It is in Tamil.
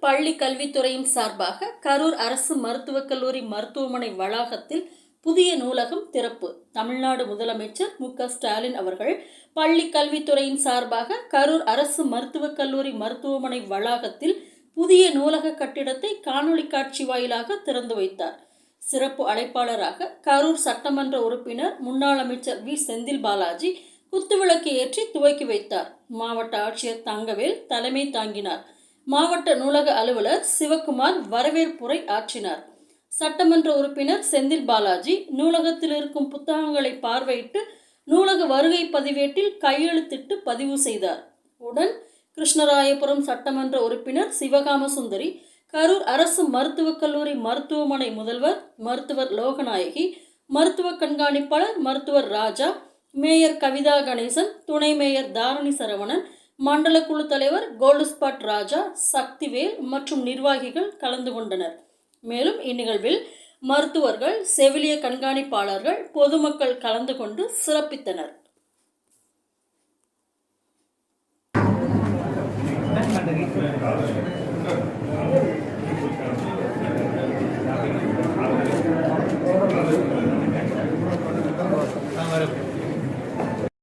பள்ளி கல்வித்துறையின் சார்பாக கரூர் அரசு மருத்துவக் கல்லூரி மருத்துவமனை வளாகத்தில் புதிய நூலகம் திறப்பு. தமிழ்நாடு முதலமைச்சர் மு க ஸ்டாலின் அவர்கள் பள்ளி கல்வித்துறையின் சார்பாக கரூர் அரசு மருத்துவக் கல்லூரி மருத்துவமனை வளாகத்தில் புதிய நூலக கட்டிடத்தை காணொளி காட்சி வாயிலாக திறந்து வைத்தார். சிறப்பு அழைப்பாளராக கரூர் சட்டமன்ற உறுப்பினர் முன்னாள் அமைச்சர் வி. செந்தில் பாலாஜி குத்துவிளக்கு ஏற்றி துவக்கி வைத்தார். மாவட்ட ஆட்சியர் தங்கவேல் தலைமை தாங்கினார். மாவட்ட நூலக அலுவலர் சிவக்குமார் வரவேற்புரை ஆற்றினார். சட்டமன்ற உறுப்பினர் செந்தில் பாலாஜி நூலகத்தில் இருக்கும் புத்தகங்களை பார்வையிட்டு நூலக வருகை பதிவேட்டில் கையெழுத்திட்டு பதிவு செய்தார். உடன் கிருஷ்ணராயபுரம் சட்டமன்ற உறுப்பினர் சிவகாமசுந்தரி கரூர் அரசு மருத்துவக் கல்லூரி மருத்துவமனை முதல்வர் மருத்துவர் லோகநாயகி மருத்துவ கண்காணிப்பாளர் மருத்துவர் ராஜா மேயர் கவிதா கணேசன் துணை மேயர் தாரணி சரவணன் மண்டல குழு தலைவர் கோல்டுஸ்பாட் ராஜா சக்திவேல் மற்றும் நிர்வாகிகள் கலந்து கொண்டனர். மேலும் இந்நிகழ்வில் மருத்துவர்கள் செவிலிய கண்காணிப்பாளர்கள் பொதுமக்கள் கலந்து கொண்டு சிறப்பித்தனர்.